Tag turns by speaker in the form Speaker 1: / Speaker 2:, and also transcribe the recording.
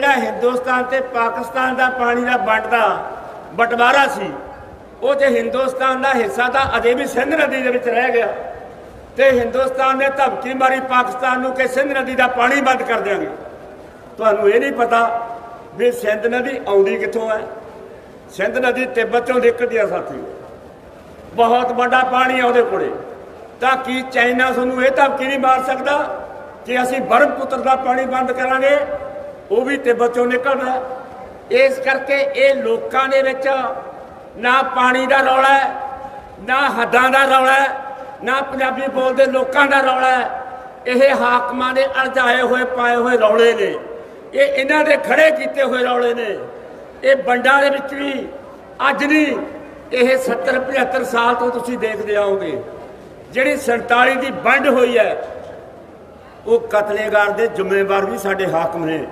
Speaker 1: ਜਿਹੜਾ ਹਿੰਦੁਸਤਾਨ ਤੇ ਪਾਕਿਸਤਾਨ ਦਾ ਪਾਣੀ ਦਾ ਵੰਡਦਾ ਬਟਵਾਰਾ ਸੀ, ਉਹ ਤੇ ਹਿੰਦੁਸਤਾਨ ਦਾ ਹਿੱਸਾ ਤਾਂ ਅਜੇ ਵੀ ਸਿੰਧ ਨਦੀ ਦੇ ਵਿੱਚ ਰਹਿ ਗਿਆ। ਤੇ ਹਿੰਦੁਸਤਾਨ ਨੇ ਧਮਕੀ ਮਾਰੀ, ਪਾਕਿਸਤਾਨ ਨੂੰ ਕਿ ਸਿੰਧ ਨਦੀ ਦਾ ਪਾਣੀ ਬੰਦ ਕਰ ਦਿਆਂਗੇ। ਤੁਹਾਨੂੰ ਇਹ ਨਹੀਂ ਪਤਾ ਵੀ ਸਿੰਧ ਨਦੀ ਆਉਂਦੀ ਕਿੱਥੋਂ ਹੈ। ਸਿੰਧ ਨਦੀ ਤਿੱਬਤ ਚੋਂ ਨਿਕਲਦੀ ਆ ਸਾਥੀ। ਬਹੁਤ ਵੱਡਾ ਪਾਣੀ ਆ ਉਹਦੇ ਕੋਲੇ। ਤਾਂ ਕੀ ਚਾਈਨਾ ਤੁਹਾਨੂੰ ਇਹ ਧਮਕੀ ਨਹੀਂ ਮਾਰ ਸਕਦਾ ਕਿ ਅਸੀਂ ਬਰਮਪੁੱਤਰ ਦਾ ਪਾਣੀ ਬੰਦ ਕਰਾਂਗੇ ਉਹ ਵੀ ਤਿੱਬਤ ਚੋਂ ਨਿਕਲਦਾ ਇਸ ਕਰਕੇ ਇਹ ਲੋਕਾਂ ਦੇ ਵਿੱਚ ਨਾ ਪਾਣੀ ਦਾ ਰੌਲਾ ਹੈ, ਨਾ ਹੱਦਾਂ ਦਾ ਰੌਲਾ ਹੈ, ਨਾ ਪੰਜਾਬੀ ਬੋਲਦੇ ਲੋਕਾਂ ਦਾ ਰੌਲਾ ਹੈ। ਇਹ ਹਾਕਮਾਂ ਦੇ ਅਲਝਾਏ ਹੋਏ ਪਾਏ ਹੋਏ ਰੌਲੇ ਨੇ। ਇਹ ਇਹਨਾਂ ਦੇ ਖੜੇ ਕੀਤੇ ਹੋਏ ਰੌਲੇ ਨੇ। ਇਹ ਬੰਡਾਂ ਦੇ ਵਿੱਚ ਵੀ ਅੱਜ ਨਹੀਂ, ਇਹ 70 75 ਸਾਲ ਤੋਂ ਤੁਸੀਂ ਦੇਖਦੇ ਆਓਗੇ। ਜਿਹੜੀ 47 ਦੀ ਵੰਡ ਹੋਈ ਹੈ, ਉਹ ਕਤਲੇਗਾਰ ਦੇ ਜ਼ਿੰਮੇਵਾਰ ਵੀ ਸਾਡੇ ਹਾਕਮ ਨੇ।